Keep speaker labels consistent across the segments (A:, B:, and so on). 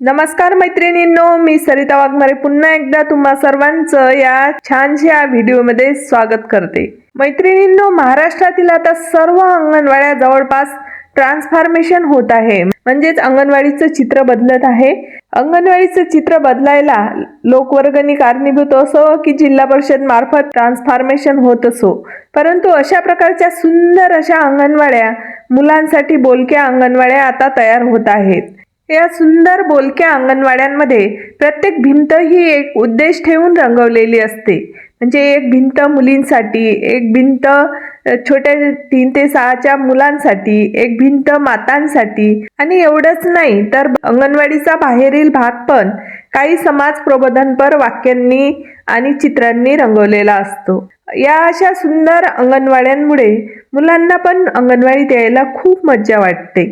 A: नमस्कार मैत्रिणींनो मी सरिता वाघमारे. पुन्हा एकदा तुम्हा सर्वांचं या छानशा व्हिडिओमध्ये स्वागत करते. मैत्रिणींनो महाराष्ट्रातील आता सर्व अंगणवाड्या जवळपास ट्रान्सफॉर्मेशन होत आहे. म्हणजेच अंगणवाडीचं चित्र बदलत आहे. अंगणवाडीचं चित्र बदलायला लोकवर्गणी कारणीभूत असो की जिल्हा परिषद मार्फत ट्रान्सफॉर्मेशन होत असो. परंतु अशा प्रकारच्या सुंदर अशा अंगणवाड्या मुलांसाठी बोलक्या अंगणवाड्या आता तयार होत आहेत. या सुंदर बोलक्या अंगणवाड्यांमध्ये प्रत्येक भिंत ही एक उद्देश ठेवून रंगवलेली असते. म्हणजे एक भिंत मुलींसाठी एक भिंत छोट्या तीन ते सहाच्या मुलांसाठी एक भिंत मातांसाठी. आणि एवढंच नाही तर अंगणवाडीचा बाहेरील भाग पण काही समाज प्रबोधनपर वाक्यांनी आणि चित्रांनी रंगवलेला असतो. या अशा सुंदर अंगणवाड्यांमुळे मुलांना पण अंगणवाडीत यायला खूप मज्जा वाटते.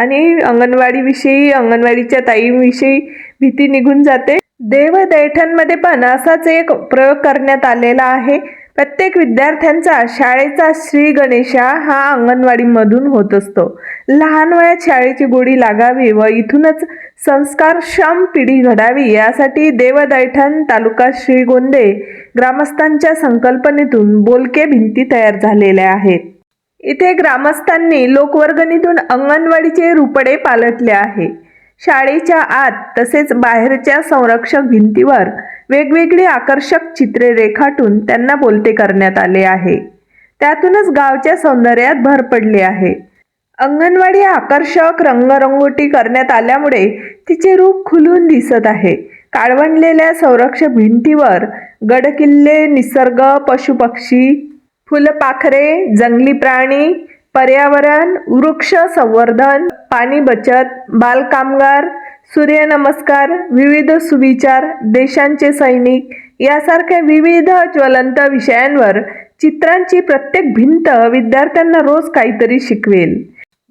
A: आणि अंगणवाडीविषयी अंगणवाडीच्या ताईविषयी भीती निघून जाते. देव दैठणमध्ये पण असाच एक प्रयोग करण्यात आलेला आहे. प्रत्येक विद्यार्थ्यांचा शाळेचा श्री गणेशा हा अंगणवाडीमधून होत असतो. लहान वयात शाळेची गोडी लागावी व इथूनच संस्कारक्षम पिढी घडावी यासाठी देवदैठण तालुका श्रीगोंदे ग्रामस्थांच्या संकल्पनेतून बोलके भिंती तयार झालेल्या आहेत. इथे ग्रामस्थांनी लोकवर्गणीतून अंगणवाडीचे रुपडे पालटले आहे. शाळेच्या आत तसेच बाहेरच्या संरक्षक भिंतीवर वेगवेगळी आकर्षक चित्रे रेखाटून त्यांना बोलते करण्यात आले आहे. त्यातूनच गावच्या सौंदर्यात भर पडली आहे. अंगणवाडी आकर्षक रंगरंगोटी करण्यात आल्यामुळे तिचे रूप खुलून दिसत आहे. काळवंडलेल्या संरक्षक भिंतीवर गडकिल्ले निसर्ग पशुपक्षी फुलपाखरे जंगली प्राणी पर्यावरण वृक्ष संवर्धन पाणी बचत बालकामगार सूर्यनमस्कार विविध सुविचार देशांचे सैनिक यासारख्या विविध ज्वलंत विषयांवर चित्रांची प्रत्येक भिंत विद्यार्थ्यांना रोज काहीतरी शिकवेल.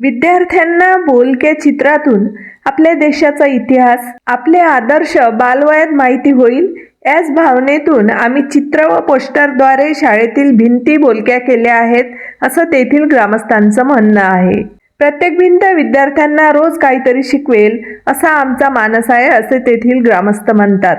A: विद्यार्थ्यांना बोलक्या चित्रातून आपल्या देशाचा इतिहास आपले आदर्श बालवयात माहिती होईल. याच भावनेतून आम्ही चित्र व पोस्टरद्वारे शाळेतील भिंती बोलक्या केल्या आहेत असं तेथील ग्रामस्थांचं म्हणणं आहे. प्रत्येक भिंत विद्यार्थ्यांना रोज काहीतरी शिकवेल असा आमचा मानस आहे असे तेथील ग्रामस्थ म्हणतात.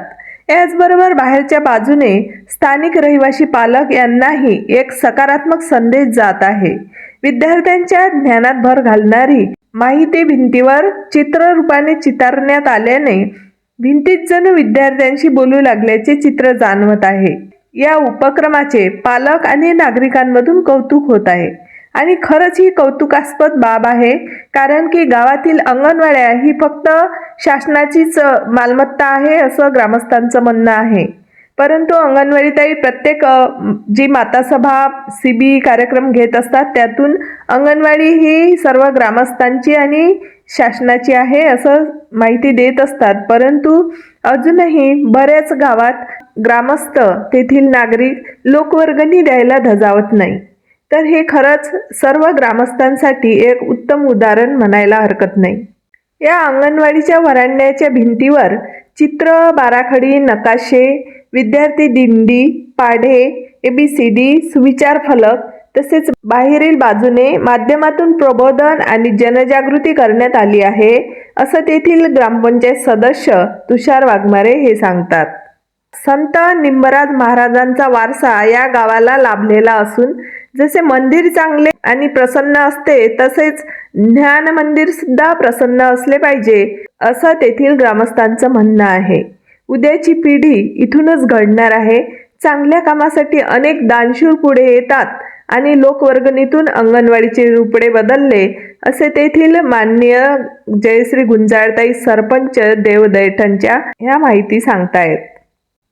A: याचबरोबर बाहेरच्या बाजूने स्थानिक रहिवासी पालक यांनाही एक सकारात्मक संदेश जात आहे. विद्यार्थ्यांच्या ज्ञानात भर घालणारी माहिती भिंतीवर चित्ररूपाने चितारण्यात आल्याने भिंतीत जणू विद्यार्थ्यांशी बोलू लागल्याचे चित्र जाणवत आहे. या उपक्रमाचे पालक आणि नागरिकांमधून कौतुक होत आहे. आणि खरंच ही कौतुकास्पद बाब आहे कारण की गावातील अंगणवाड्या ही फक्त शासनाचीच मालमत्ता आहे असं ग्रामस्थांचं म्हणणं आहे. परंतु अंगणवाडीताई प्रत्येक जी मातासभा सी बी कार्यक्रम घेत असतात त्यातून अंगणवाडी ही सर्व ग्रामस्थांची आणि शासनाची आहे असं माहिती देत असतात. परंतु अजूनही बऱ्याच गावात ग्रामस्थ तेथील नागरिक लोकवर्गणी द्यायला धजावत नाही. तर हे खरंच सर्व ग्रामस्थांसाठी एक उत्तम उदाहरण म्हणायला हरकत नाही. या अंगणवाडीच्या वरांड्याच्या भिंतीवर चित्र बाराखडी नकाशे विद्यार्थी दिंडी पाढे एबीसीडी सुविचार फलक तसेच बाहेरील बाजूने माध्यमातून प्रबोधन आणि जनजागृती करण्यात आली आहे असं तेथील ग्रामपंचायत सदस्य तुषार वाघमारे हे सांगतात. संत निंबराज महाराजांचा वारसा या गावाला लाभलेला असून जसे मंदिर चांगले आणि प्रसन्न असते तसेच ज्ञान मंदिर सुद्धा प्रसन्न असले पाहिजे असं तेथील ग्रामस्थांचं म्हणणं आहे. उद्याची पिढी इथूनच घडणार आहे. चांगल्या कामासाठी अनेक दानशूर पुढे येतात आणि लोकवर्गणीतून अंगणवाडीचे रुपडे बदलले असे तेथील माननीय जयश्री गुंजाळताई सरपंच देवदैठणच्या ह्या माहिती सांगतायत.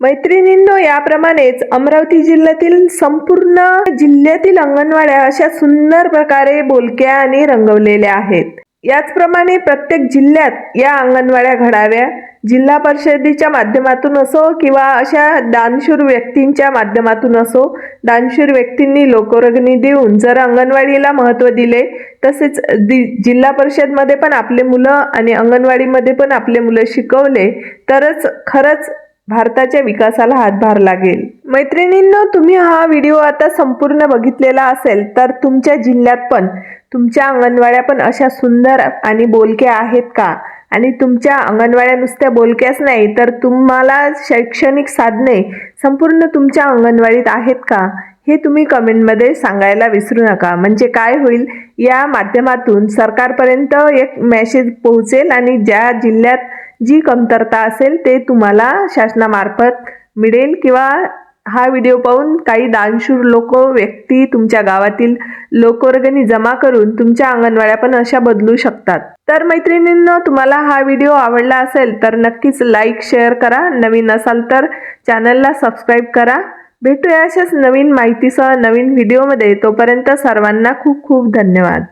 A: मैत्रिणींनो याप्रमाणेच अमरावती जिल्ह्यातील संपूर्ण जिल्ह्यातील अंगणवाड्या अशा सुंदर प्रकारे बोलक्या आणि रंगवलेल्या आहेत. याचप्रमाणे प्रत्येक जिल्ह्यात या अंगणवाड्या घडाव्या. जिल्हा परिषदेच्या माध्यमातून असो किंवा अशा दानशूर व्यक्तींच्या माध्यमातून असो दानशूर व्यक्तींनी लोकवर्गणी देऊन जर अंगणवाडीला महत्त्व दिले तसेच दि जिल्हा परिषदमध्ये पण आपले मुलं आणि अंगणवाडीमध्ये पण आपले मुलं शिकवले तरच खरंच भारताच्या विकासाला हातभार लागेल. मैत्रिणींनो तुम्ही हा व्हिडिओ आता संपूर्ण बघितलेला असेल तर तुमच्या जिल्ह्यात पण तुमच्या अंगणवाड्या पण अशा सुंदर आणि बोलक्या आहेत का? आणि तुमच्या अंगणवाड्या नुसत्या बोलक्याच नाही तर तुम्हाला शैक्षणिक साधने संपूर्ण तुमच्या अंगणवाडीत आहेत का? हे तुम्ही कमेंटमध्ये सांगायला विसरू नका. म्हणजे काय होईल? या माध्यमातून सरकारपर्यंत एक मेसेज पोहोचेल आणि ज्या जिल्ह्यात जी कमतरता असेल ते तुम्हाला शासनामार्फत मिळेल किंवा हा व्हिडिओ पाहून काही दानशूर लोक व्यक्ती तुमच्या गावातील लोकवर्गणी जमा करून तुमच्या अंगणवाड्या पण अशा बदलू शकतात. तर मैत्रिणींनो तुम्हाला हा व्हिडिओ आवडला असेल तर नक्कीच लाईक शेअर करा. नवीन असाल तर चॅनलला सबस्क्राईब करा. भेटूया अशाच नवीन माहितीसह नवीन व्हिडिओमध्ये. तोपर्यंत सर्वांना खूप खूप धन्यवाद.